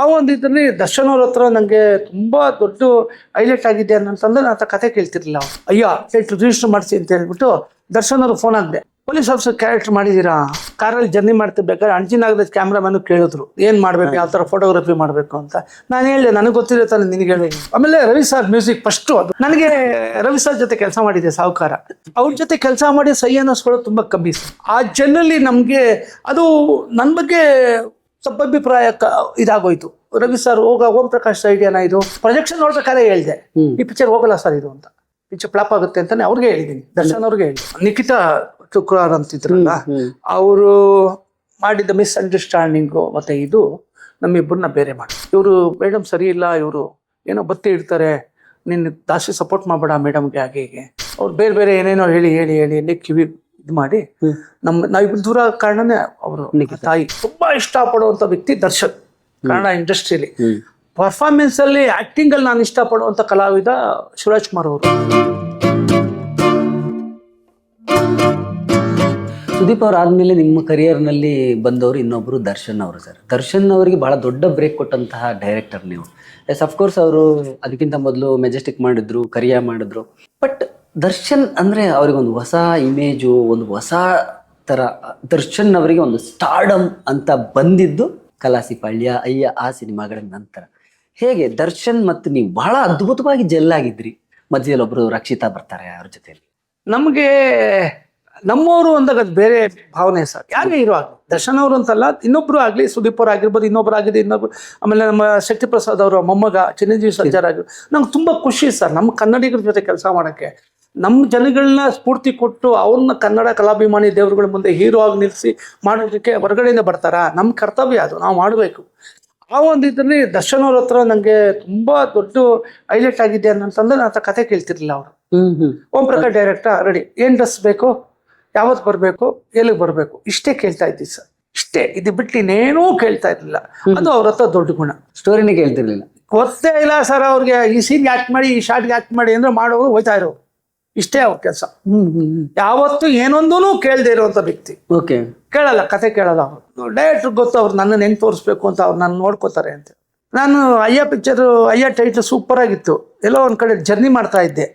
ಆ ಒಂದು ಇದರಲ್ಲಿ ದರ್ಶನ್ ಅವ್ರ ಹತ್ರ ನನಗೆ ತುಂಬಾ ದೊಡ್ಡ ಹೈಲೈಟ್ ಆಗಿದೆ ಅಂತಂದ್ರೆ ನಾನು ಕತೆ ಕೇಳ್ತಿರ್ಲಿಲ್ಲ ಅಯ್ಯೋ ಅಯ್ಯ ರಿಜಿಸ್ಟರ್ ಮಾಡಿಸಿ ಅಂತ ಹೇಳ್ಬಿಟ್ಟು ದರ್ಶನ್ ಅವ್ರಿಗೆ ಫೋನ್ ಆಗಿದೆ ಪೊಲೀಸ್ ಆಫೀಸರ್ ಕ್ಯಾರೆಕ್ಟರ್ ಮಾಡಿದೀರಾ ಕಾರಲ್ಲಿ ಜರ್ನಿ ಮಾಡ್ತಿರ್ಬೇಕಾದ್ರೆ ಅಂಜಿನಾಗದ ಕ್ಯಾಮ್ರಾಮನ್ ಕೇಳಿದ್ರು. ಏನು ಮಾಡ್ಬೇಕು, ಯಾವ ಥರ ಫೋಟೋಗ್ರಫಿ ಮಾಡಬೇಕು ಅಂತ. ನಾನು ಹೇಳಿದೆ, ನನಗೆ ಗೊತ್ತಿರೋ ತಾನೆ, ನಿನಗೆ ಹೇಳಿ. ಆಮೇಲೆ ರವಿ ಸರ್ ಮ್ಯೂಸಿಕ್ ಫಸ್ಟ್ ಅದು. ನನಗೆ ರವಿ ಸರ್ ಜೊತೆ ಕೆಲಸ ಮಾಡಿದೆ ಸಾಹುಕಾರ. ಅವ್ರ ಜೊತೆ ಕೆಲಸ ಮಾಡಿ ಸೈ ಅನ್ನಿಸ್ಕೊಳ್ಳೋದು ತುಂಬಾ ಕಮ್ಮಿ ಆ ಜನರಲ್ಲಿ ನಮಗೆ ಅದು ನನ್ನ ಬಗ್ಗೆ ತಪ್ಪಭಿಪ್ರಾಯ ಅಭಿಪ್ರಾಯ ಇದಾಗೋಯ್ತು. ರವಿ ಸರ್ ಹೋಗ ಓಂ ಪ್ರಕಾಶ್ ಐಡಿಯಾನ ಇದು? ಪ್ರೊಜೆಕ್ಷನ್ ನೋಡ್ಬೇಕಾದ್ರೆ ಹೇಳಿದೆ. ಈ ಪಿಕ್ಚರ್ ಹೋಗಲ್ಲ ಸರ್ ಇದು ಅಂತ. ಪಿಕ್ಚರ್ ಫ್ಲಾಪ್ ಆಗುತ್ತೆ ಅಂತಾನೆ ಅವ್ರಿಗೆ ಹೇಳಿದ್ದೀನಿ. ದರ್ಶನ್ ಅವ್ರಿಗೆ ಹೇಳಿ ನಿಖಿತಾ ಶುಕ್ರವಾರ ಅಂತಿದ್ರಲ್ಲ ಅವರು ಮಾಡಿದ ಮಿಸ್ಅಂಡರ್ಸ್ಟ್ಯಾಂಡಿಂಗು ಮತ್ತೆ ಇದು ನಮ್ಮಿಬ್ಬರನ್ನ ಬೇರೆ ಮಾಡಿ. ಇವರು ಮೇಡಮ್ ಸರಿ ಇಲ್ಲ ಇವರು ಏನೋ ಬತ್ತಿ ಇಡ್ತಾರೆ. ನಿನ್ನ ಜಾಸ್ತಿ ಸಪೋರ್ಟ್ ಮಾಡಬೇಡ ಮೇಡಮ್ಗೆ ಹಾಗೆ ಹೀಗೆ. ಅವ್ರು ಬೇರೆ ಬೇರೆ ಏನೇನೋ ಹೇಳಿ ಹೇಳಿ ಹೇಳಿ ಹೇಳಿ ಕಿವಿ ಇದು ಮಾಡಿ ನಮ್ಮ ನಾವಿಬ್ರು ದೂರ ಕಾರಣನೇ ಅವರು ತಾಯಿ ತುಂಬಾ ಇಷ್ಟಪಡುವಂತ ವ್ಯಕ್ತಿ ದರ್ಶನ್ ಕನ್ನಡ ಇಂಡಸ್ಟ್ರಿಯಲ್ಲಿ ಪರ್ಫಾರ್ಮೆನ್ಸ್ ಅಲ್ಲಿ ಆಕ್ಟಿಂಗ್ ಅಲ್ಲಿ ನಾನು ಇಷ್ಟಪಡುವಂತ ಕಲಾವಿದ ಶಿವರಾಜ್ ಕುಮಾರ್ ಅವರು. ಸುದೀಪ್ ಅವ್ರು ಆದ್ಮೇಲೆ ನಿಮ್ಮ ಕರಿಯರ್ನಲ್ಲಿ ಬಂದವರು ಇನ್ನೊಬ್ರು ದರ್ಶನ್ ಅವರು ಸರ್. ದರ್ಶನ್ ಅವರಿಗೆ ಬಹಳ ದೊಡ್ಡ ಬ್ರೇಕ್ ಕೊಟ್ಟಂತಹ ಡೈರೆಕ್ಟರ್ ನೀವು. ಎಸ್ ಅಫ್ಕೋರ್ಸ್ ಅವರು ಅದಕ್ಕಿಂತ ಮೊದಲು ಮೆಜೆಸ್ಟಿಕ್ ಮಾಡಿದ್ರು ಕರಿಯ ಮಾಡಿದ್ರು. ಬಟ್ ದರ್ಶನ್ ಅಂದರೆ ಅವ್ರಿಗೊಂದು ಹೊಸ ಇಮೇಜು ಒಂದು ಹೊಸ ಥರ ದರ್ಶನ್ ಅವರಿಗೆ ಒಂದು ಸ್ಟಾರ್ಡಮ್ ಅಂತ ಬಂದಿದ್ದು ಕಲಾಸಿಪಾಳ್ಯ ಅಯ್ಯ, ಆ ಸಿನಿಮಾಗಳ ನಂತರ. ಹೇಗೆ ದರ್ಶನ್ ಮತ್ತು ನೀವು ಬಹಳ ಅದ್ಭುತವಾಗಿ ಜೆಲ್ಲಾಗಿದ್ರಿ ಮಧ್ಯದಲ್ಲಿ ಒಬ್ಬರು ರಕ್ಷಿತಾ ಬರ್ತಾರೆ ಅವ್ರ ಜೊತೆಯಲ್ಲಿ. ನಮಗೆ ನಮ್ಮವರು ಅಂದಾಗ ಅದು ಬೇರೆ ಭಾವನೆ ಸರ್. ಯಾರೇ ಇರೋ ಆಗ್ಲಿ. ದರ್ಶನ್ ಅವರು ಅಂತಲ್ಲ, ಇನ್ನೊಬ್ರು ಆಗಲಿ, ಸುದೀಪ್ ಅವ್ರು ಆಗಿರ್ಬೋದು, ಇನ್ನೊಬ್ರು ಆಗಿದೆ ಇನ್ನೊಬ್ರು ಆಮೇಲೆ ನಮ್ಮ ಶಕ್ತಿ ಪ್ರಸಾದ್ ಅವರ ಮೊಮ್ಮಗ ಚಿರಂಜೀವಿ ಸರ್ಜಾರ್ ಆಗಿರ್ಬೋದು. ನಂಗೆ ತುಂಬ ಖುಷಿ ಸರ್. ನಮ್ಮ ಕನ್ನಡಿಗರ ಜೊತೆ ಕೆಲಸ ಮಾಡೋಕ್ಕೆ. ನಮ್ಮ ಜನಗಳನ್ನ ಸ್ಫೂರ್ತಿ ಕೊಟ್ಟು ಅವ್ರನ್ನ ಕನ್ನಡ ಕಲಾಭಿಮಾನಿ ದೇವರುಗಳ ಮುಂದೆ ಹೀರೋ ಆಗಿ ನಿಲ್ಲಿಸಿ ಮಾಡೋದಕ್ಕೆ ಹೊರಗಡೆಯಿಂದ ಬರ್ತಾರಾ? ನಮ್ಮ ಕರ್ತವ್ಯ ಅದು ನಾವು ಮಾಡಬೇಕು. ಆ ಒಂದು ಇದರಲ್ಲಿ ದರ್ಶನ್ ಅವ್ರ ಹತ್ರ ನನಗೆ ತುಂಬಾ ದೊಡ್ಡ ಹೈಲೈಟ್ ಆಗಿದೆ ಅಂತಂದ್ರೆ ನಾನು ಆತ ಕತೆ ಕೇಳ್ತಿರ್ಲಿಲ್ಲ ಅವರು. Om Prakash director ready. ಏನ್ ಡ್ರೆಸ್ ಬೇಕು? ಯಾವತ್ತು ಬರಬೇಕು? ಎಲ್ಲಿಗೆ ಬರಬೇಕು? ಇಷ್ಟೇ ಕೇಳ್ತಾ ಇದ್ದೀವಿ ಸರ್. ಇಷ್ಟೇ. ಇದು ಬಿಟ್ಟು ಇನ್ನೇನೂ ಕೇಳ್ತಾ ಇರಲಿಲ್ಲ. ಅದು ಅವ್ರ ಹತ್ರ ದೊಡ್ಡ ಗುಣ. ಸ್ಟೋರಿನೇ ಕೇಳ್ತಿರ್ಲಿಲ್ಲ. ಗೊತ್ತೇ ಇಲ್ಲ ಸರ್ ಅವ್ರಿಗೆ ಈ ಸೀನ್ ಆಕ್ಟ್ ಮಾಡಿ ಈ ಶಾರ್ಟ್ಗೆ ಆಕ್ಟ್ ಮಾಡಿ ಅಂದ್ರೆ ಮಾಡೋರು ಹೋಯ್ತಾ ಇರೋ ಇಷ್ಟೇ ಅವ್ರ ಕೆಲಸ. ಯಾವತ್ತು ಏನೊಂದೂ ಕೇಳದೆ ಇರುವಂತ ವ್ಯಕ್ತಿ. ಓಕೆ. ಕೇಳಲ್ಲ ಕತೆ ಕೇಳಲ್ಲ ಅವರು. ಡೈರೆಕ್ಟ್ ಗೊತ್ತು ಅವ್ರು ನನ್ನ ಹೆಂಗ್ ತೋರಿಸ್ಬೇಕು ಅಂತ ಅವ್ರು ನನ್ನ ನೋಡ್ಕೋತಾರೆ ಅಂತ. ನಾನು ಅಯ್ಯ ಪಿಕ್ಚರ್ ಅಯ್ಯ ಟೈಟ್ಲ್ ಸೂಪರ್ ಆಗಿತ್ತು. ಎಲ್ಲೋ ಒಂದ್ ಕಡೆ ಜರ್ನಿ ಮಾಡ್ತಾ ಇದ್ದೆ.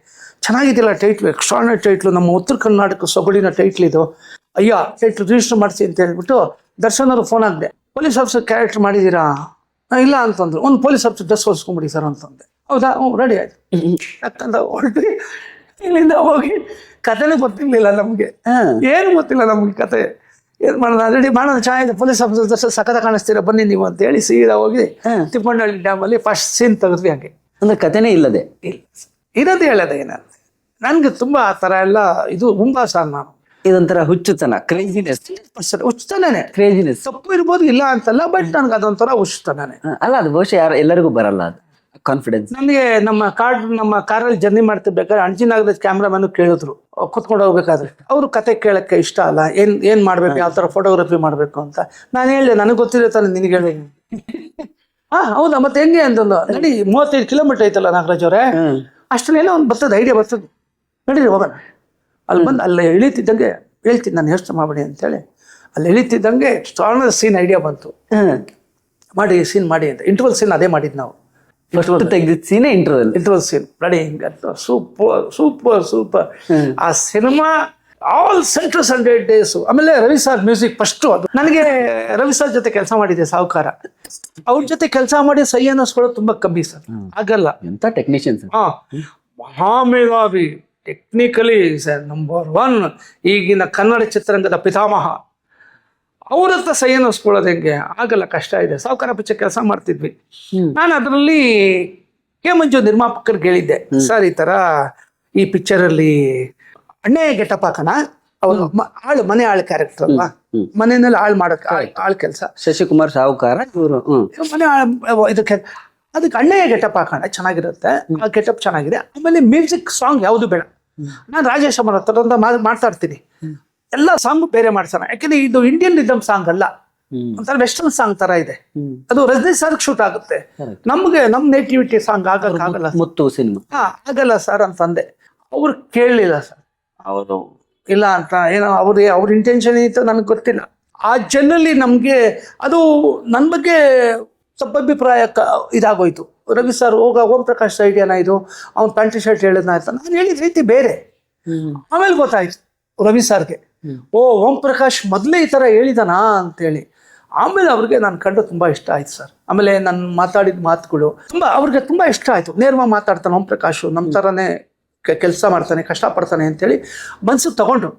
ಚೆನ್ನಾಗಿದ್ದಿಲ್ಲ ಟೈಟ್ಲು ಎಕ್ಸ್ಟ್ರಾನರಿ ಟೈಟ್ಲು ನಮ್ಮ ಉತ್ತರ ಕರ್ನಾಟಕ ಸೊಗಡಿನ ಟೈಟ್ಲ್ ಇದು. ಅಯ್ಯ ಟೈಟ್ಲ್ ರಿಜಿಸ್ಟರ್ ಮಾಡಿಸಿ ಅಂತ ಹೇಳ್ಬಿಟ್ಟು ದರ್ಶನ್ ಅವರು ಫೋನ್ ಆಗಿದೆ ಪೊಲೀಸ್ ಆಫೀಸರ್ ಕ್ಯಾರೆಕ್ಟರ್ ಮಾಡಿದ್ದೀರಾ? ಇಲ್ಲ ಅಂತಂದ್ರು. ಒಂದು ಪೊಲೀಸ್ ಆಫೀಸರ್ ಡ್ರೆಸ್ ಹೊಲ್ಸ್ಕೊಂಬಿಡಿ ಸರ್ ಅಂತಂದೆ. ಹೌದಾ? ಹ್ಞೂ ರೆಡಿ ಆಯ್ತು. ಯಾಕಂದ್ರೆ ಹೊರಟು ಇಲ್ಲಿಂದ ಹೋಗಿ ಕಥೆನೇ ಗೊತ್ತಿರ್ಲಿಲ್ಲ ನಮಗೆ. ಏನು ಗೊತ್ತಿಲ್ಲ ನಮ್ಗೆ ಕತೆ ಏನು ಮಾಡೋದು? ರೆಡಿ ಮಾಡೋಣ ಚೆನ್ನಾಗಿದೆ ಪೊಲೀಸ್ ಆಫೀಸರ್ ಸಖತ್ ಕಾಣಿಸ್ತೀರಾ? ಬನ್ನಿ ನೀವು ಅಂತ ಹೇಳಿ ಸೀದಾ ಹೋಗಿ ತಿಪ್ಪಣ್ಣಹಳ್ಳಿ ಡ್ಯಾಮಲ್ಲಿ ಫಸ್ಟ್ ಸೀನ್ ತೆಗೆದ್ವಿ ಹಾಗೆ. ಅಂದ್ರೆ ಕಥೆನೇ ಇಲ್ಲದೆ? ಇಲ್ಲ. ಇರೋದು ಹೇಳದೆ ಏನ ನನಗೆ ತುಂಬ ಆ ಥರ ಎಲ್ಲ ಇದು ಹುಂಬ ಸರ್ ನಾನು. ಇದೊಂಥರ ಹುಚ್ಚುತನ ಕ್ರೇಜಿನೆಸ್ ಹುಚ್ಚುತನೇ ಕ್ರೇಜಿನೆಸ್ ತಪ್ಪು ಇರ್ಬೋದು ಇಲ್ಲ ಅಂತಲ್ಲ ಬಟ್ ನನಗೆ ಅದೊಂಥರ ಹುಚ್ಚುತನೇ ಅಲ್ಲ ಅದು ಬಹುಶಃ ಯಾರು ಎಲ್ಲರಿಗೂ ಬರಲ್ಲ ಅದು. ಕಾನ್ಫಿಡೆನ್ಸ್ ನನಗೆ ನಮ್ಮ ಕಾರ್ ನಮ್ಮ ಕಾರಲ್ಲಿ ಜರ್ನಿ ಮಾಡ್ತಿರ್ಬೇಕಾದ್ರೆ ಅಂಚಿನಾಗದ ಕ್ಯಾಮ್ರಾಮನ್ ಕೇಳಿದ್ರು. ಕುತ್ಕೊಂಡು ಹೋಗ್ಬೇಕಾದ್ರೆ. ಅವರು ಕತೆ ಕೇಳಕ್ಕೆ ಇಷ್ಟ ಅಲ್ಲ. ಏನ್ ಏನ್ ಮಾಡ್ಬೇಕು ಯಾವ ತರ ಫೋಟೋಗ್ರಫಿ ಮಾಡ್ಬೇಕು ಅಂತ. ನಾನು ಹೇಳಿದೆ ನನಗೆ ಗೊತ್ತಿರೋ ತಾನೆ ನಿನಗೆ ಹೇಳಿ. ಹಾ ಹೌದಾ? ಮತ್ತೆ ಹೆಂಗೆ ಅಂತಂದು ನಡಿ ಮೂವತ್ತೈದು ಕಿಲೋಮೀಟರ್ ಐತಲ್ಲ ನಾಗರಾಜ್ ಅವರೇ. ಅಷ್ಟರಲ್ಲೇನೋ ಒಂದು ಬರ್ತದೆ ಐಡಿಯಾ ಬರ್ತದೆ. ನಡೀರಿ ಹೋಗೋಣ. ಅಲ್ಲಿ ಬಂದು ಅಲ್ಲಿ ಇಳಿತಿದ್ದಂಗೆ ಹೇಳ್ತೀನಿ ನಾನು ಯೋಚನೆ ಮಾಡಬೇಡಿ ಅಂತೇಳಿ ಅಲ್ಲಿ ಇಳಿತಿದ್ದಂಗೆ ಸ್ಟಾರ್ನ ಸೀನ್ ಐಡಿಯಾ ಬಂತು. ಮಾಡಿ ಸೀನ್ ಮಾಡಿ ಅಂತ. ಇಂಟರ್ವಲ್ ಸೀನ್ ಅದೇ ಮಾಡಿದ್ದು ನಾವು. ಫಸ್ಟ್ ತೆಗ್ದಿದ್ ಸೀನೆ interval interval scene super super super ಆ cinema all central hundred days ಆಮೇಲೆ ರವಿ ಸರ್ ಮ್ಯೂಸಿಕ್ ಫಸ್ಟು ಅದು. ನನಗೆ ರವಿ ಸರ್ ಜೊತೆ ಕೆಲಸ ಮಾಡಿದೆ ಸಾಹುಕಾರ ಅವ್ರ ಜೊತೆ ಕೆಲಸ ಮಾಡಿ ಸೈ ಅನ್ನಿಸ್ಕೊಳ್ಳೋದು ತುಂಬಾ ಕಮ್ಮಿ ಸರ್ ಆಗಲ್ಲ ಎಂತ ಟೆಕ್ನಿಷಿಯನ್ಸ್ ಹಾ. ಮಹಾಮೇಧಾವಿ ಟೆಕ್ನಿಕಲಿ ನಂಬರ್ ಒನ್ ಈಗಿನ ಕನ್ನಡ ಚಿತ್ರರಂಗದ ಪಿತಾಮಹ. ಅವ್ರ ಹತ್ರ ಸೈ ಅನ್ನಿಸ್ಕೊಳ್ಳೋದು ಹೆಂಗೆ? ಆಗಲ್ಲ ಕಷ್ಟ ಇದೆ. ಸಾವುಕಾರ ಪಿಚ್ಚ ಕೆಲಸ ಮಾಡ್ತಿದ್ವಿ. ನಾನು ಅದರಲ್ಲಿ ಕೆ ಮಂಜು ನಿರ್ಮಾಪಕರಿಗೆ ಹೇಳಿದ್ದೆ. ಸರ್ ಈ ತರ ಈ ಪಿಕ್ಚರ್ ಅಲ್ಲಿ ಅಣ್ಣೆ ಗೆಟಪ್ ಹಾಕಣ. ಅವರು ಆಳು ಮನೆ ಆಳು ಕ್ಯಾರೆಕ್ಟರ್ ಅಲ್ವಾ? ಮನೆಯಲ್ಲಿ ಆಳು ಮಾಡಕ್ ಆಳು ಕೆಲಸ. ಶಶಿಕುಮಾರ್ ಸಾಹುಕಾರ ಇವರು ಮನೆ ಆಳ್- ಇದಕ್ಕೆ ಅದಕ್ಕೆ ಅಣ್ಣೆಯ ಗೆಟಪ್ ಹಾಕೋಣ ಚೆನ್ನಾಗಿರುತ್ತೆ. ಆ ಗೆಟಪ್ ಚೆನ್ನಾಗಿದೆ. ಆಮೇಲೆ ಮ್ಯೂಸಿಕ್ ಸಾಂಗ್ ಯಾವುದು ಬೇಡ. ನಾನು ರಾಜೇಶ್ ಅಮರ್ ಹತ್ರ ಮಾತಾಡ್ತೀನಿ. ಎಲ್ಲ ಸಾಂಗ್ ಬೇರೆ ಮಾಡ್ಸೋಣ. ಯಾಕಂದ್ರೆ ಇದು ಇಂಡಿಯನ್ ರಿದಮ್ ಸಾಂಗ್ ಅಲ್ಲ. ಒಂಥರ ವೆಸ್ಟರ್ನ್ ಸಾಂಗ್ ತರ ಇದೆ. ಅದು ರಜನಿ ಸರ್ ಶೂಟ್ ಆಗುತ್ತೆ. ನಮ್ಗೆ ನಮ್ ನೇಟಿವಿಟಿ ಸಾಂಗ್ ಆಗಲ್ಲ ಮುತ್ತು ಸಿನಿಮಾ ಹಾ ಆಗಲ್ಲ ಸರ್ ಅಂತಂದೆ ಅವ್ರು ಕೇಳಲಿಲ್ಲ ಸರ್ ಅವರು ಇಲ್ಲ ಅಂತ ಏನೋ ಅವ್ರ ಅವ್ರ ಇಂಟೆನ್ಷನ್ ಇತ್ತು ನನಗೆ ಗೊತ್ತಿಲ್ಲ. ಆ ಜನರಲ್ಲಿ ನಮಗೆ ಅದು ನನ್ನ ಬಗ್ಗೆ ಸ್ವಲ್ಪ ಅಭಿಪ್ರಾಯ ಕ- ಇದಾಗೋಯ್ತು. ರವಿ ಸರ್ ಹೋಗ ಓಂ ಪ್ರಕಾಶ್ ಐಡಿಯಾನ ಇದು? ಅವ್ನು ಪ್ಯಾಂಟ್ ಶರ್ಟ್ ಹೇಳಿದ್ನ ಅಂತ. ನಾನು ಹೇಳಿದ ರೀತಿ ಬೇರೆ. ಆಮೇಲೆ ಗೊತ್ತಾಯ್ತು ರವಿ ಸರ್ಗೆ ಓ ಓಂ ಪ್ರಕಾಶ್ ಮೊದಲೇ ಈ ಥರ ಹೇಳಿದಾನಾ ಅಂತೇಳಿ. ಆಮೇಲೆ ಅವ್ರಿಗೆ ನಾನು ಕಂಡು ತುಂಬ ಇಷ್ಟ ಆಯ್ತು ಸರ್. ಆಮೇಲೆ ನಾನು ಮಾತಾಡಿದ ಮಾತುಗಳು ತುಂಬ ಅವ್ರಿಗೆ ತುಂಬ ಇಷ್ಟ ಆಯಿತು. ನೇರವಾಗಿ ಮಾತಾಡ್ತಾನೆ ಓಂ ಪ್ರಕಾಶು ನಮ್ಮ ಥರನೇ ಕೆಲಸ ಮಾಡ್ತಾನೆ ಕಷ್ಟಪಡ್ತಾನೆ ಅಂತೇಳಿ ಮನ್ಸಿಗೆ ತಗೊಂಡ್ರು.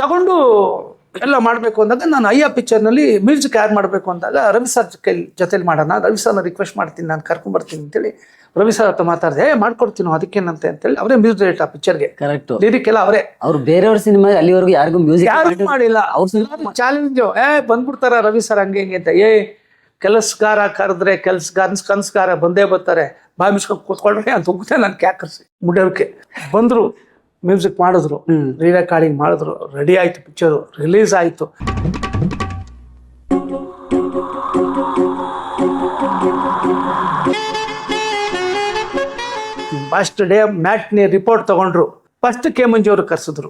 ತಗೊಂಡು ಎಲ್ಲ ಮಾಡಬೇಕು ಅಂದಾಗ ನಾನು ಅಯ್ಯ ಪಿಕ್ಚರ್ನಲ್ಲಿ ಮ್ಯೂಸಿಕ್ ಯಾರು ಮಾಡಬೇಕು ಅಂದಾಗ ರವಿ ಸರ್ ಕೈ ಜೊತೆಲಿ ಮಾಡೋಣ ರವಿ ಸರ್ನ ರಿಕ್ವೆಸ್ಟ್ ಮಾಡ್ತೀನಿ ನಾನು ಕರ್ಕೊಂಬರ್ತೀನಿ ಅಂತೇಳಿ ರವಿ ಸರ್ ಹತ್ರ ಮಾತಾಡಿದೆ ಏ ಮಾಡ್ಕೊಡ್ತೀನೋ ಅದಕ್ಕೇನಂತೆ? ಅಂತೇಳಿ ಅವರೇ ಮ್ಯೂಸಿಕ್ ಡೈರೆಕ್ಟ್ ಆ ಪಿಕ್ಚರ್ಗೆ ಕರೆಕ್ಟ್ ಲಿರಿಕ್ ಎಲ್ಲ ಅವರೇ. ಅವ್ರು ಬೇರೆಯವ್ರ ಸಿನಿಮಾ ಅಲ್ಲಿವರೆಗೂ ಯಾರಿಗೂ ಮ್ಯೂಸಿಕ್ ಯಾರು ಮಾಡಿಲ್ಲ. ಅವ್ರ ಚಾಲೆಂಜು ಏ ಬಂದ್ಬಿಡ್ತಾರ ರವಿ ಸರ್ ಹಂಗೆ ಹಿಂಗೆ ಅಂತ. ಏ ಕೆಲಸಗಾರ ಕರೆದ್ರೆ ಕೆಲ್ಸಗಾರ ಕನ್ಸ್ಗಾರ ಬಂದೇ ಬರ್ತಾರೆ. ಬಾಯಿ ಮುಚ್ಕೊಂಡು ಕೂತ್ಕೊಂಡ್ರೆ ಅಂತ ಹೋಗುತ್ತೆ ನಾನು ಕ್ಯಾಕರ್ಸಿ ಮುಡಿಯೋಕೆ ಬಂದ್ರು. ಮ್ಯೂಸಿಕ್ ಮಾಡಿದ್ರು. ರೀ ರೆಕಾರ್ಡಿಂಗ್ ಮಾಡಿದ್ರು. ರೆಡಿ ಆಯಿತು ಪಿಕ್ಚರು ರಿಲೀಸ್ ಆಯಿತು. ಫಸ್ಟ್ ಡೇ ಮ್ಯಾಟ್ನಿ ರಿಪೋರ್ಟ್ ತಗೊಂಡ್ರು. ಫಸ್ಟ್ ಕೆ ಮಂಜು ಅವರು ಕರ್ಸಿದ್ರು.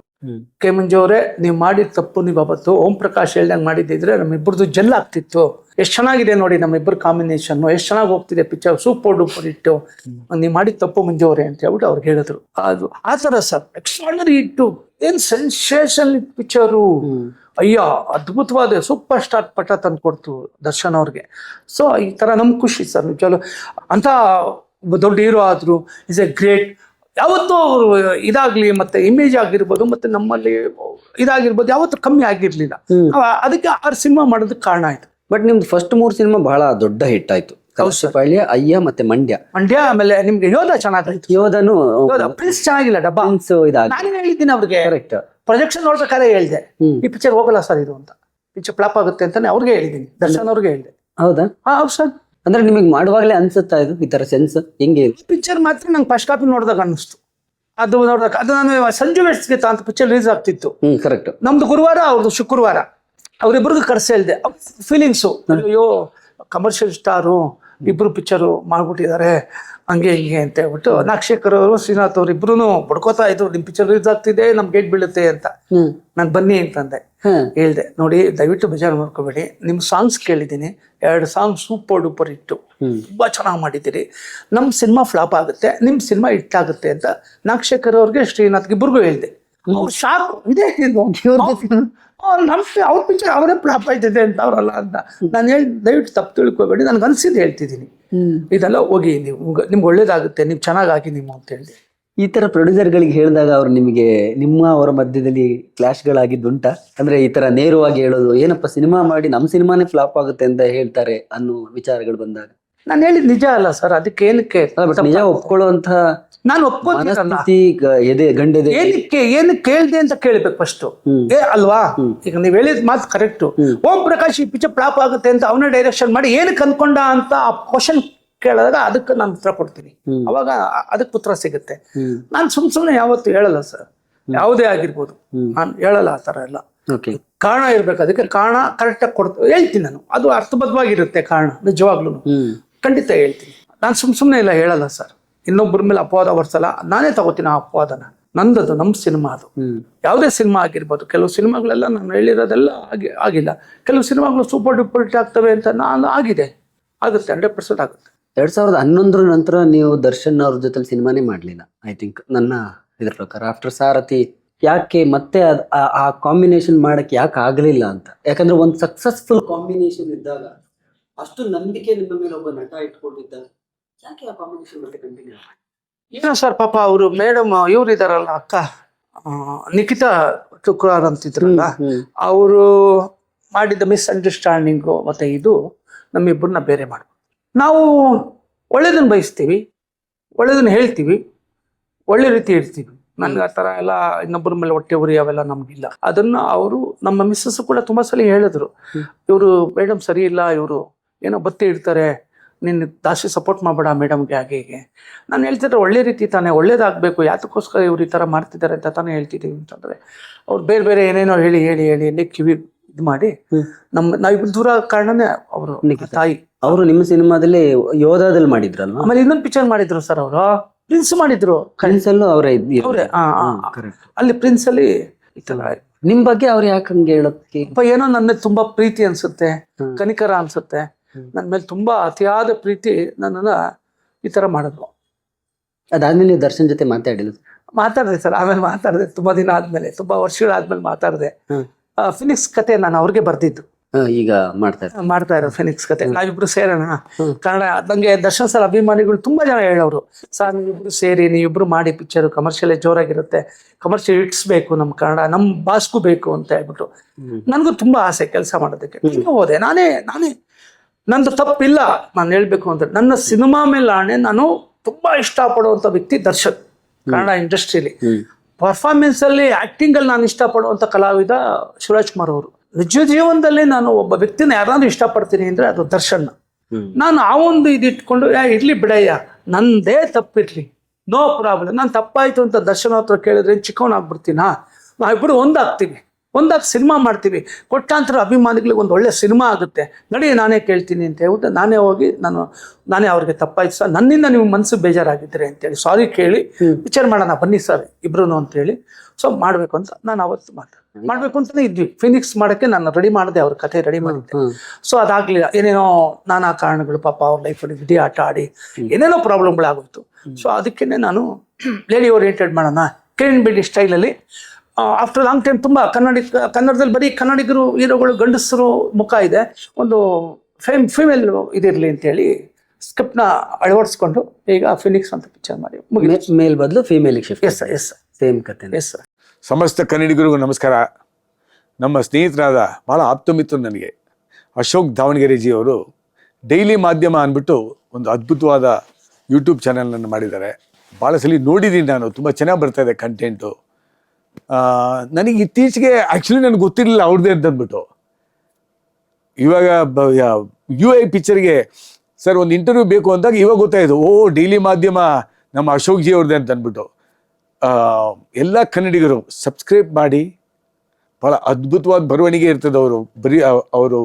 ಕೆ ಮಂಜು ಅವರೇ ನೀವು ಮಾಡಿದ ತಪ್ಪು ನೀವು ಅವತ್ತು ಓಂ ಪ್ರಕಾಶ್ ಹೇಳ್ದಂಗೆ ಮಾಡಿದ್ದಿದ್ರೆ ನಮ್ಮಿಬ್ಬರದು ಜೆಲ್ ಆಗ್ತಿತ್ತು. ಎಷ್ಟು ಚೆನ್ನಾಗಿದೆ ನೋಡಿ ನಮ್ಮಿಬ್ಬರು ಕಾಂಬಿನೇಷನ್ ಎಷ್ಟು ಚೆನ್ನಾಗಿ ಹೋಗ್ತಿದೆ ಪಿಕ್ಚರ್ ಸೂಪರ್ ಡೂಪರ್ ಇಟ್ಟು ನೀವು ಮಾಡಿದ ತಪ್ಪು ಮಂಜು ಅವರೇ ಅಂತ ಹೇಳ್ಬಿಟ್ಟು ಅವ್ರಿಗೆ ಹೇಳಿದ್ರು. ಅದು. ಆ ಥರ ಸರ್ ಎಕ್ಸ್ಟ್ರಾಡನರಿ ಇಟ್ಟು ಏನ್ ಸೆನ್ಸೇಷನ್ ಪಿಕ್ಚರು ಅಯ್ಯ ಅದ್ಭುತವಾದ ಸೂಪರ್ ಸ್ಟಾರ್ ಪಟ್ಟ ತಂದು ಕೊಡ್ತು ದರ್ಶನ್ ಅವ್ರಿಗೆ. ಸೊ ಈ ಥರ ನಮ್ಗೆ ಖುಷಿ ಸರ್ ನಿಜವಾಗ್ಲು. ಅಂತ ದೊಡ್ಡ ಹೀರೋ ಆದ್ರು ಇಸ್ ಎ ಗ್ರೇಟ್ ಯಾವತ್ತೂ ಅವರು ಇದಾಗ್ಲಿ ಮತ್ತೆ ಇಮೇಜ್ ಆಗಿರ್ಬೋದು ಮತ್ತೆ ನಮ್ಮಲ್ಲಿ ಇದಾಗಿರ್ಬೋದು ಯಾವತ್ತೂ ಕಮ್ಮಿ ಆಗಿರ್ಲಿಲ್ಲ. ಅದಕ್ಕೆ ಆರು ಸಿನಿಮಾ ಮಾಡೋದಕ್ಕೆ ಕಾರಣ ಆಯ್ತು. ಬಟ್ ನಿಮ್ದು ಫಸ್ಟ್ ಮೂರ್ ಸಿನಿಮಾ ಬಹಳ ದೊಡ್ಡ ಹಿಟ್ ಆಯ್ತು. ಕಲಶಪಾಳ್ಯ ಅಯ್ಯ ಮತ್ತೆ ಮಂಡ್ಯ. ಮಂಡ್ಯ ಆಮೇಲೆ ನಿಮ್ಗೆ ಯೋಧ ಚೆನ್ನಾಗಿತ್ತು ಯೋಧನು ಯೋಧ ಪ್ರಿನ್ಸ್ ಚೆನ್ನಾಗಿಲ್ಲ ಡಬ್ಬಾ. ಪ್ರಿನ್ಸ್ ನಾನೇ ಹೇಳಿದ್ದೀನಿ ಅವ್ರಿಗೆ. ಕರೆಕ್ಟ್ ಪ್ರೊಜೆಕ್ಷನ್ ನೋಡ್ಬೇಕಾದ್ರೆ ಹೇಳಿದೆ. ಈ ಪಿಕ್ಚರ್ ಹೋಗಲ್ಲ ಸರ್ ಇದು ಅಂತ. ಪಿಕ್ಚರ್ ಫ್ಲಾಪ್ ಆಗುತ್ತೆ ಅಂತಾನೆ ಅವ್ರಿಗೆ ಹೇಳಿದ್ದೀನಿ. ದರ್ಶನ್ ಅವ್ರಿಗೆ ಹೇಳಿದೆ. ಹೌದಾ? ಹಾ ಹೌದು ಸರ್ ಅಂದ್ರೆ ನಿಮಗೆ ಮಾಡುವಾಗಲೇ ಅನ್ಸುತ್ತಾ ಇದು? ಈ ತರ ಸೆನ್ಸ್ ಹೆಂಗೆ ಪಿಕ್ಚರ್ ಮಾತ್ರ ನಂಗೆ ಫಸ್ಟ್ ಕಾಪಿ ನೋಡಿದಾಗ ಅನ್ನಿಸ್ತು. ಅದು ನೋಡಿದಾಗ ಅದು ನಾನು ಸಂಜು ವೆಟ್ಸ್ಗೆ ಅಂತ ಪಿಕ್ಚರ್ ರಿಲೀಸ್ ಆಗ್ತಿತ್ತು. ಹ್ಮ್ ಕರೆಕ್ಟ್ ನಮ್ದು ಗುರುವಾರ ಅವ್ರದ್ದು ಶುಕ್ರವಾರ. ಅವ್ರಿಬ್ರಿಗೂ ಕರ್ಸ ಹೇಳಿದೆ ಫೀಲಿಂಗ್ಸು ಅಯ್ಯೋ ಕಮರ್ಷಿಯಲ್ ಸ್ಟಾರು ಇಬ್ರು ಪಿಕ್ಚರು ಮಾಡ್ಬಿಟ್ಟಿದ್ದಾರೆ. ಹಂಗೆ ಹಿಂಗೆ ಅಂತ ಹೇಳ್ಬಿಟ್ಟು ನಾಗಶೇಖರ್ ಅವರು ಶ್ರೀನಾಥ್ ಅವರು ಇಬ್ರು ಬಡ್ಕೋತಾ ಇದ್ರು. ನಿಮ್ ಪಿಕ್ಚರ್ ರಿಲೀಸ್ ಆಗ್ತಿದೆ ನಮ್ ಗೇಟ್ ಬೀಳುತ್ತೆ ಅಂತ. ನಾನು ಬನ್ನಿ ಅಂತಂದೆ. ಹೇಳ್ದೆ ನೋಡಿ ದಯವಿಟ್ಟು ಬೇಜಾರು ಮಾಡ್ಕೋಬೇಡಿ. ನಿಮ್ಮ ಸಾಂಗ್ಸ್ ಕೇಳಿದ್ದೀನಿ. ಎರಡು ಸಾಂಗ್ ಸೂಪರ್ ಡೂಪರ್ ಇಟ್ಟು ತುಂಬಾ ಚೆನ್ನಾಗಿ ಮಾಡಿದ್ದೀರಿ. ನಮ್ಮ ಸಿನಿಮಾ ಫ್ಲಾಪ್ ಆಗುತ್ತೆ ನಿಮ್ಮ ಸಿನಿಮಾ ಹಿಟ್ಟಾಗುತ್ತೆ ಅಂತ ನಾಗಶೇಖರ್ ಅವ್ರಿಗೆ ಶ್ರೀನಾಥ್ ಇಬ್ಬರಿಗೂ ಹೇಳ್ದೆ. ಶಾರ್ಪ್ ಶಾಕ್ ಇದು ನಮ್ಮ ಅವ್ರ ಪಿಕ್ಚರ್ ಅವರೇ ಫ್ಲಾಪ್ ಆಯ್ತದೆ ಅಂತ ಅವರಲ್ಲ ಅಂತ. ನಾನು ಹೇಳಿ ದಯವಿಟ್ಟು ತಪ್ಪು ತಿಳ್ಕೊಬೇಡಿ. ನನಗೆ ಅನ್ಸಿದ್ದು ಹೇಳ್ತಿದ್ದೀನಿ. ಇದೆಲ್ಲ ಹೋಗಿ ನೀವು ನಿಮ್ಗೆ ಒಳ್ಳೇದಾಗುತ್ತೆ ನೀವು ಚೆನ್ನಾಗಿ ಹಾಕಿ ನಿಮ್ಮ ಅಂತ ಹೇಳಿ. ಈ ತರ ಪ್ರೊಡ್ಯೂಸರ್ಗಳಿಗೆ ಹೇಳಿದಾಗ ಅವ್ರು ನಿಮಗೆ ನಿಮ್ಮ ಅವರ ಮಧ್ಯದಲ್ಲಿ ಕ್ಲಾಶ್ ಗಳಾಗಿದ್ದುಂಟಾ ಅಂದ್ರೆ ಈ ತರ ನೇರವಾಗಿ ಹೇಳೋದು ಏನಪ್ಪ ಸಿನಿಮಾ ಮಾಡಿ ನಮ್ಮ ಸಿನಿಮಾನೇ ಫ್ಲಾಪ್ ಆಗುತ್ತೆ ಅಂತ ಹೇಳ್ತಾರೆ ಅನ್ನೋ ವಿಚಾರಗಳು ಬಂದಾಗ. ನಾನು ಹೇಳಿದ್ ನಿಜ ಅಲ್ಲ ಸರ್ ಅದಕ್ಕೆ ಏನಕ್ಕೆ? ನಿಜ ಒಪ್ಕೊಳ್ಳುವಂತ ನಾನು ಒಪ್ಕೋತೀನಲ್ಲ ಎದೆ ಗಂಡದೆ. ಏನಕ್ಕೆ ಏನು ಕೇಳ್ದೆ ಅಂತ ಕೇಳಬೇಕು ಫಸ್ಟ್ ಏ ಅಲ್ವಾ? ಈಗ ನೀವ್ ಹೇಳಿದ ಮಾತು ಕರೆಕ್ಟ್ ಓಂ ಪ್ರಕಾಶ್ ಈ ಪಿಕ್ಚರ್ ಫ್ಲಾಪ್ ಆಗುತ್ತೆ ಅಂತ ಅವನೇ ಡೈರೆಕ್ಷನ್ ಮಾಡಿ ಏನಕ್ಕೆ ಅನ್ಕೊಂಡ ಅಂತ ಆ ಕ್ವಶನ್ ಕೇಳಿದಾಗ ಅದಕ್ಕೆ ನಾನು ಉತ್ತರ ಕೊಡ್ತೀನಿ. ಅವಾಗ ಅದಕ್ಕೆ ಉತ್ತರ ಸಿಗುತ್ತೆ. ನಾನು ಸುಮ್ ಸುಮ್ನೆ ಯಾವತ್ತು ಹೇಳಲ್ಲ ಸರ್ ಯಾವುದೇ ಆಗಿರ್ಬೋದು. ನಾನು ಹೇಳಲ್ಲ ಆ ತರ ಎಲ್ಲ. ಕಾರಣ ಇರ್ಬೇಕು ಅದಕ್ಕೆ ಕಾರಣ ಕರೆಕ್ಟಾಗಿ ಕೊಡ್ತು ಹೇಳ್ತೀನಿ ನಾನು. ಅದು ಅರ್ಥಬದ್ಧವಾಗಿರುತ್ತೆ ಕಾರಣ ನಿಜವಾಗ್ಲೂ ಖಂಡಿತ ಹೇಳ್ತೀನಿ. ನಾನು ಸುಮ್ಮ ಸುಮ್ಮನೆ ಇಲ್ಲ ಹೇಳಲ್ಲ ಸರ್. ಇನ್ನೊಬ್ಬರ ಮೇಲೆ ಅಪವಾದ ಹೊರಿಸಲ್ಲ ನಾನೇ ತಗೋತೀನಿ ಆ ಅಪವಾದನ. ನಂದದು ನಮ್ಮ ಸಿನಿಮಾ ಅದು. ಯಾವುದೇ ಸಿನಿಮಾ ಆಗಿರ್ಬೋದು. ಕೆಲವು ಸಿನಿಮಾಗಳೆಲ್ಲ ನಾನು ಹೇಳಿರೋದೆಲ್ಲ ಆಗಿ ಆಗಿಲ್ಲ. ಕೆಲವು ಸಿನಿಮಾಗಳು ಸೂಪರ್ ಡೂಪರ್ ಹಿಟ್ ಆಗ್ತವೆ ಅಂತ ನಾನು ಆಗಿದೆ. ಆಗುತ್ತೆ ಹಂಡ್ರೆಡ್ ಪರ್ಸೆಂಟ್ ಆಗುತ್ತೆ. ಎರಡ್ ಸಾವಿರದ ಹನ್ನೊಂದರ ನಂತರ ನೀವು ದರ್ಶನ್ ಅವ್ರ ಜೊತೆ ಸಿನಿಮಾನೇ ಮಾಡಲಿಲ್ಲ ಐ ಥಿಂಕ್ ನನ್ನ ಇದ್ರ ಪ್ರಕಾರ. ಆಫ್ಟರ್ ಸಾರಥಿ ಯಾಕೆ ಮತ್ತೆ ಅದ್- ಆ- ಆ ಕಾಂಬಿನೇಷನ್ ಮಾಡಕ್ ಯಾಕೆ ಆಗಲಿಲ್ಲ ಅಂತ. ಯಾಕಂದ್ರೆ ಒಂದು ಸಕ್ಸಸ್ಫುಲ್ ಕಾಂಬಿನೇಷನ್ ಇದ್ದಾಗ ಅಷ್ಟು ನಂಬಿಕೆ ನಿಮ್ಮ ಮೇಲೆ ಒಬ್ಬ ನಟ ಇಟ್ಕೊಂಡಿದ್ದಾರೆ ಯಾಕೆ ಆ ಕಾಂಬಿನೇಷನ್ ಮತ್ತೆ ಕಂಟಿನ್ಯೂ ಏನೋ ಸರ್ ಪಾಪ ಅವರು ಮೇಡಮ್ ಇವ್ರು ಇದಾರಲ್ಲ ಅಕ್ಕ ಆ, ನಿಖಿತಾ ಶುಕ್ರವಾರ ಅಂತಿದ್ರಲ್ಲ ಅವರು ಮಾಡಿದ ಮಿಸ್ಅಂಡರ್ಸ್ಟ್ಯಾಂಡಿಂಗು ಮತ್ತೆ ಇದು ನಮ್ಮಿಬ್ಬರನ್ನ ಬೇರೆ ಮಾಡ ನಾವು ಒಳ್ಳೇದನ್ನ ಬಯಸ್ತೀವಿ ಒಳ್ಳೇದನ್ನ ಹೇಳ್ತೀವಿ ಒಳ್ಳೆ ರೀತಿ ಇರ್ತೀವಿ. ನನ್ಗೆ ಆ ಥರ ಎಲ್ಲ ಇನ್ನೊಬ್ಬರ ಮೇಲೆ ಹೊಟ್ಟೆ ಉರಿ ಅವೆಲ್ಲ ನಮಗಿಲ್ಲ. ಅದನ್ನ ಅವರು ನಮ್ಮ ಮಿಸ್ಸಸ್ ಕೂಡ ತುಂಬ ಸಲ ಹೇಳಿದ್ರು. ಇವರು ಮೇಡಮ್ ಸರಿ ಇಲ್ಲ ಇವರು ಏನೋ ಬತ್ತಿ ಇಡ್ತಾರೆ ನಿನ್ನ ಜಾಸ್ತಿ ಸಪೋರ್ಟ್ ಮಾಡಬೇಡ ಮೇಡಮ್ಗೆ ಹಾಗೆ ಹೀಗೆ. ನಾನು ಹೇಳ್ತಿದ್ರೆ ಒಳ್ಳೆ ರೀತಿ ತಾನೇ ಒಳ್ಳೇದಾಗಬೇಕು. ಯಾತಕ್ಕೋಸ್ಕರ ಇವ್ರು ಈ ಥರ ಮಾಡ್ತಿದ್ದಾರೆ ಅಂತ ತಾನೇ ಹೇಳ್ತಿದ್ದೀವಿ ಅಂತಂದರೆ ಅವ್ರು ಬೇರೆ ಬೇರೆ ಏನೇನೋ ಹೇಳಿ ಹೇಳಿ ಹೇಳಿ ಹೇಳಿ ಕಿವಿ ಇದು ಮಾಡಿ. ನಮ್ಮ ನಾವಿಬ್ರು ದೂರ ಕಾರಣನೇ ಅವರು. ತಾಯಿ. ಅವರು ನಿಮ್ಮ ಸಿನಿಮಾದಲ್ಲಿ ಯೋಧಾದಲ್ಲಿ ಮಾಡಿದ್ರಲ್ವಾ? ಆಮೇಲೆ ಇನ್ನೊಂದು ಪಿಕ್ಚರ್ ಮಾಡಿದ್ರು ಸರ್ ಅವರು. ಪ್ರಿನ್ಸ್ ಮಾಡಿದ್ರು. ಕನ್ಸಲ್ಲೂ ಅವರೇ ಅವ್ರೆ ಅಲ್ಲಿ ಪ್ರಿನ್ಸಲ್ಲಿ ಈ ಥರ ನಿಮ್ ಬಗ್ಗೆ ಅವ್ರು ಯಾಕೆ ಹಂಗೆ ಅಪ್ಪ ಏನೋ ನನ್ನ ತುಂಬಾ ಪ್ರೀತಿ ಅನ್ಸುತ್ತೆ. ಕನಿಕರ ಅನ್ಸುತ್ತೆ. ನನ್ನ ಮೇಲೆ ತುಂಬ ಅತಿಯಾದ ಪ್ರೀತಿ ನನ್ನನ್ನು ಈ ಥರ ಮಾಡಿದ್ರು. ಅದಾದ್ಮೇಲೆ ನೀವು ದರ್ಶನ್ ಜೊತೆ ಮಾತಾಡಿಲ್ಲ ಮಾತಾಡಿದೆ ಸರ್ ಆಮೇಲೆ ಮಾತಾಡಿದೆ. ತುಂಬ ದಿನ ಆದಮೇಲೆ ತುಂಬ ವರ್ಷಗಳಾದ್ಮೇಲೆ ಮಾತಾಡಿದೆ. ಫಿನಿಕ್ಸ್ ಕತೆ ನಾನು ಅವ್ರಿಗೆ ಬರ್ದಿದ್ದು. ಹಾ, ಈಗ ಮಾಡ್ತಾರೆ ಮಾಡ್ತಾ ಇರೋ ಫಿನಿಕ್ಸ್ ಕತೆ. ನಾವಿಬ್ರು ಸೇರೋಣ. ಕನ್ನಡ ನಂಗೆ ದರ್ಶನ್ ಸರ್ ಅಭಿಮಾನಿಗಳು ತುಂಬಾ ಜನ ಹೇಳೋರು. ಸರ್ ನೀವಿಬ್ರು ಸೇರಿ ನೀವಿಬ್ರು ಮಾಡಿ ಪಿಕ್ಚರ್ ಕಮರ್ಷಿಯಲ್ ಜೋರಾಗಿರುತ್ತೆ. ಕಮರ್ಷಿಯಲ್ ಇಟ್ಸ್ ಬೇಕು ನಮ್ಮ ಕನ್ನಡ ನಮ್ಮ ಭಾಷೆಗೂ ಬೇಕು ಅಂತ ಹೇಳ್ಬಿಟ್ಟು. ನನಗೂ ತುಂಬಾ ಆಸೆ ಕೆಲಸ ಮಾಡೋದಕ್ಕೆ. ಹೋದೆ. ನಾನೇ ನಾನೇ ನಂದು ತಪ್ಪಿಲ್ಲ. ನಾನು ಹೇಳ್ಬೇಕು ಅಂದ್ರೆ ನನ್ನ ಸಿನಿಮಾ ಮೇಲೆ ಆಣೆ ನಾನು ತುಂಬಾ ಇಷ್ಟಪಡುವಂತ ವ್ಯಕ್ತಿ ದರ್ಶನ್ ಕನ್ನಡ ಇಂಡಸ್ಟ್ರಿಯಲ್ಲಿ ಪರ್ಫಾರ್ಮೆನ್ಸಲ್ಲಿ ಪರ್ಫಾರ್ಮೆನ್ಸ್ ಅಲ್ಲಿ ಆಕ್ಟಿಂಗ್ ಅಲ್ಲಿ ನಾನು ಇಷ್ಟಪಡುವಂತ ಕಲಾವಿದ ಶಿವರಾಜ್ ಕುಮಾರ್ ಅವರು. ನಿಜ ಜೀವನದಲ್ಲಿ ನಾನು ಒಬ್ಬ ವ್ಯಕ್ತಿನ ಯಾರಾದ್ರೂ ಇಷ್ಟಪಡ್ತೀನಿ ಅಂದ್ರೆ ಅದು ದರ್ಶನ್ ನಾನು ಆ ಒಂದು ಇದಿಟ್ಕೊಂಡು ಇಟ್ಕೊಂಡು ಯಾ ಇರ್ಲಿ ಬಿಡಯ್ಯ. ನಂದೇ ತಪ್ಪಿರ್ಲಿ. ನೋ ಪ್ರಾಬ್ಲಮ್ ನಾನು ತಪ್ಪಾಯ್ತು ಅಂತ ದರ್ಶನ್ ಹತ್ರ ಕೇಳಿದ್ರೆ ಚಿಕ್ಕವನಾಗ್ಬಿಡ್ತೀನಾ? ನಾವಿಬ್ಬರು ಒಂದಾಗ್ತೀವಿ. ಒಂದಾಗಿ ಸಿನಿಮಾ ಮಾಡ್ತೀವಿ. ಕೊಟ್ಟಾಂತರ ಅಭಿಮಾನಿಗಳಿಗೆ ಒಂದು ಒಳ್ಳೆ ಸಿನಿಮಾ ಆಗುತ್ತೆ. ನಡಿ ನಾನೇ ಕೇಳ್ತೀನಿ ಅಂತ ಹೇಳ್ಬಿಟ್ಟು ನಾನೇ ಹೋಗಿ ನಾನು ನಾನೇ ಅವ್ರಿಗೆ ತಪ್ಪಾಯ್ತು ಸರ್. ನನ್ನಿಂದ ನೀವು ಮನಸ್ಸು ಬೇಜಾರಾಗಿದ್ದೀರಿ ಅಂತೇಳಿ ಸಾರಿ ಕೇಳಿ ವಿಚಾರ ಮಾಡೋಣ ಬನ್ನಿ ಸರ್ ಇಬ್ರು ಅಂತೇಳಿ. ಸೊ ಮಾಡಬೇಕು ಅಂತ ನಾನು ಅವತ್ತು ಮಾತು ಮಾಡಬೇಕು ಅಂತಲೇ ಇದ್ವಿ. ಫಿನಿಕ್ಸ್ ಮಾಡೋಕ್ಕೆ ನಾನು ರೆಡಿ ಮಾಡಿದೆ ಅವ್ರ ಕಥೆ ರೆಡಿ ಮಾಡಿದ್ದೆ. ಸೊ ಅದಾಗ್ಲಿಲ್ಲ ಏನೇನೋ ನಾನಾ ಕಾರಣಗಳು ಪಾಪ ಅವ್ರ ಲೈಫಲ್ಲಿ ವಿಧಿ ಆಟ ಆಡಿ ಏನೇನೋ ಪ್ರಾಬ್ಲಮ್ಗಳಾಗೋಯ್ತು ಸೊ ಅದಕ್ಕೇನೆ ನಾನು ಲೇಡಿ ಓರಿಯೆಂಟೆಡ್ ಮಾಡೋಣ. ಕಿರಣ್ ಬಿಡಿ ಸ್ಟೈಲಲ್ಲಿ ಆಫ್ಟರ್ ಲಾಂಗ್ ಟೈಮ್ ತುಂಬ ಕನ್ನಡ ಕನ್ನಡದಲ್ಲಿ ಬರೀ ಕನ್ನಡಿಗರು ಹೀರೋಗಳು ಗಂಡಸರು ಮುಖ ಇದೆ. ಒಂದು ಫೇಮ್ ಫಿಮೇಲ್ ಇದಿರಲಿ ಅಂತೇಳಿ ಸ್ಕ್ರಿಪ್ಟ್ನ ಅಳವಡಿಸ್ಕೊಂಡು ಈಗ ಫಿನಿಕ್ಸ್ ಅಂತ ಪಿಕ್ಚರ್ ಮಾಡಿ ಮೇಲ್ ಬದಲು ಫೀಮೇಲಿಗೆ shift yes sir yes sir same ಕತೆ ಎಸ್ ಸರ್ ಸಮಸ್ತ ಕನ್ನಡಿಗರಿಗೂ ನಮಸ್ಕಾರ. ನಮ್ಮ ಸ್ನೇಹಿತರಾದ ಭಾಳ ಆಪ್ತಮಿತ್ರ ನನಗೆ. ಅಶೋಕ್ ದಾವಣಗೆರೆಜಿ ಅವರು ಡೈಲಿ ಮಾಧ್ಯಮ ಅಂದ್ಬಿಟ್ಟು ಒಂದು ಅದ್ಭುತವಾದ ಯೂಟ್ಯೂಬ್ ಚಾನಲನ್ನು ಮಾಡಿದ್ದಾರೆ. ಭಾಳ ಸಲ ನೋಡಿದ್ದೀನಿ ನಾನು. ತುಂಬ ಚೆನ್ನಾಗಿ ಬರ್ತಾ ಇದೆ ಕಂಟೆಂಟು ನನಗೆ ಇತ್ತೀಚೆಗೆ ಆ್ಯಕ್ಚುಲಿ ನನಗೆ ಗೊತ್ತಿರಲಿಲ್ಲ ಅವ್ರದ್ದೇ ಅಂತ ಅಂದ್ಬಿಟ್ಟು ಇವಾಗ ಯು ಐ ಪಿಕ್ಚರ್ಗೆ ಸರ್ ಒಂದು ಇಂಟರ್ವ್ಯೂ ಬೇಕು ಅಂದಾಗ ಇವಾಗ ಗೊತ್ತಾಯಿತು ಓ ಡೈಲಿ ಮಾಧ್ಯಮ ನಮ್ಮ ಅಶೋಕ್ ಜಿ ಅವ್ರದ್ದೇ ಅಂತ ಅಂದ್ಬಿಟ್ಟು. ಎಲ್ಲ ಕನ್ನಡಿಗರು ಸಬ್ಸ್ಕ್ರೈಬ್ ಮಾಡಿ ಭಾಳ ಅದ್ಭುತವಾದ ಬರವಣಿಗೆ ಇರ್ತದೆ ಅವರು. ಬರೀ ಅವರು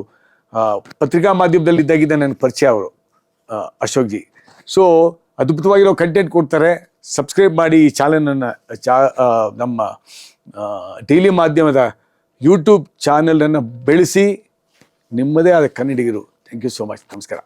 ಪತ್ರಿಕಾ ಮಾಧ್ಯಮದಲ್ಲಿ ಇದ್ದಾಗಿದ್ದ ನನಗೆ ಪರಿಚಯ ಅವರು ಅಶೋಕ್ ಜಿ. ಸೊ ಅದ್ಭುತವಾಗಿರೋ ಕಂಟೆಂಟ್ ಕೊಡ್ತಾರೆ. ಸಬ್ಸ್ಕ್ರೈಬ್ ಮಾಡಿ ಈ ಚಾನಲನ್ನು ಚಾ ನಮ್ಮ ಡೈಲಿ ಮಾಧ್ಯಮದ ಯೂಟ್ಯೂಬ್ ಚಾನಲನ್ನು ಬೆಳೆಸಿ ನಿಮ್ಮದೇ ಆದ ಕನ್ನಡಿಗರು. ಥ್ಯಾಂಕ್ ಯು ಸೋ ಮಚ್ ನಮಸ್ಕಾರ.